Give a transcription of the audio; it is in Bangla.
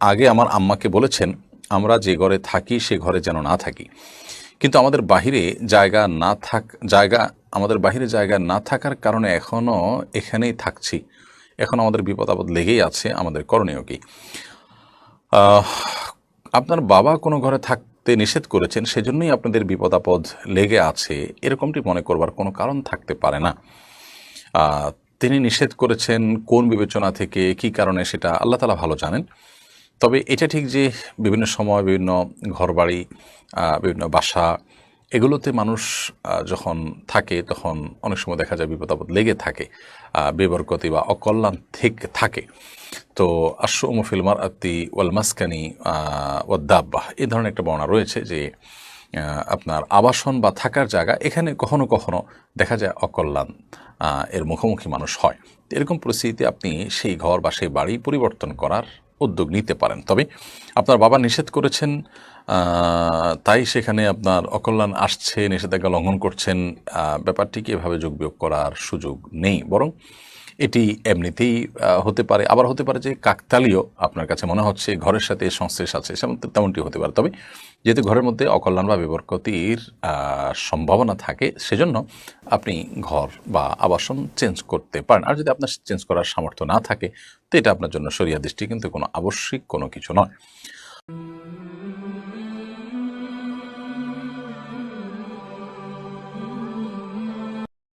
আগে আমার আম্মাকে বলেছেন, আমরা যে ঘরে থাকি, সে ঘরে যেন না থাকি। কিন্তু আমাদের বাহিরে জায়গা না থাক, জায়গা, আমাদের বাহিরে জায়গা না থাকার কারণে এখনও এখানেই থাকছি। এখন আমাদের বিপদ আপদ লেগেই আছে, আমাদের করণীয় কি? আপনার বাবা কোনো ঘরে থাকতে নিষেধ করেছেন, সেজন্যই আপনাদের বিপদ আপদ লেগে আছে। এরকমটি মনে করবার কোনো কারণ থাকতে পারে না। তিনি নিষেধ করেছেন কোন বিবেচনা থেকে, কি কারণে সেটা, আল্লাহ তালা ভালো জানেন। তবে এটা ঠিক যে বিভিন্ন সময় বিভিন্ন ঘরবাড়ি বিভিন্ন বাসা, এগুলোতে মানুষ যখন থাকে তখন অনেক সময় দেখা যায় বিপদ আপদ লেগে থাকে বেবরকতি বা অকল্যাণ থেকে, থাকে। তো আশ্রম ফিলমার আত্মি ওয়াল মাসকানি ওয়াদ্দাব্বাহ এই ধরনের একটা বর্ণনা রয়েছে যে আপনার আবাসন বা থাকার জায়গা এখানে কখনো কখনো দেখা যায় অকল্যাণ এর মুখোমুখি মানুষ হয়। এরকম পরিস্থিতিতে আপনি সেই ঘর বা সেই বাড়ি পরিবর্তন করার উদ্যোগ নিতে পারেন। তবে আপনার বাবা নিষেধ করেছেন তাই সেখানে আপনার অকল্যাণ আসছে, নিষেধাজ্ঞা লঙ্ঘন করছেন ব্যাপারটিকে এভাবে যোগ বিয়োগ করার সুযোগ নেই। বরং এটি এমনিতেই হতে পারে। আবার হতে পারে যে কাকতালীয় আপনার কাছে মনে হচ্ছে, ঘরের সাথে সংশ্লেষ আছে তেমনটি হতে পারে। তবে যেহেতু ঘরের মধ্যে অকল্যাণ বা বিবর্কতির সম্ভাবনা থাকে, সেজন্য আপনি ঘর বা আবাসন চেঞ্জ করতে পারেন। আর যদি আপনার চেঞ্জ করার সামর্থ্য না থাকে, তো এটা আপনার জন্য সরিয়া দৃষ্টি, কিন্তু কোনো আবশ্যিক কোনো কিছু নয়।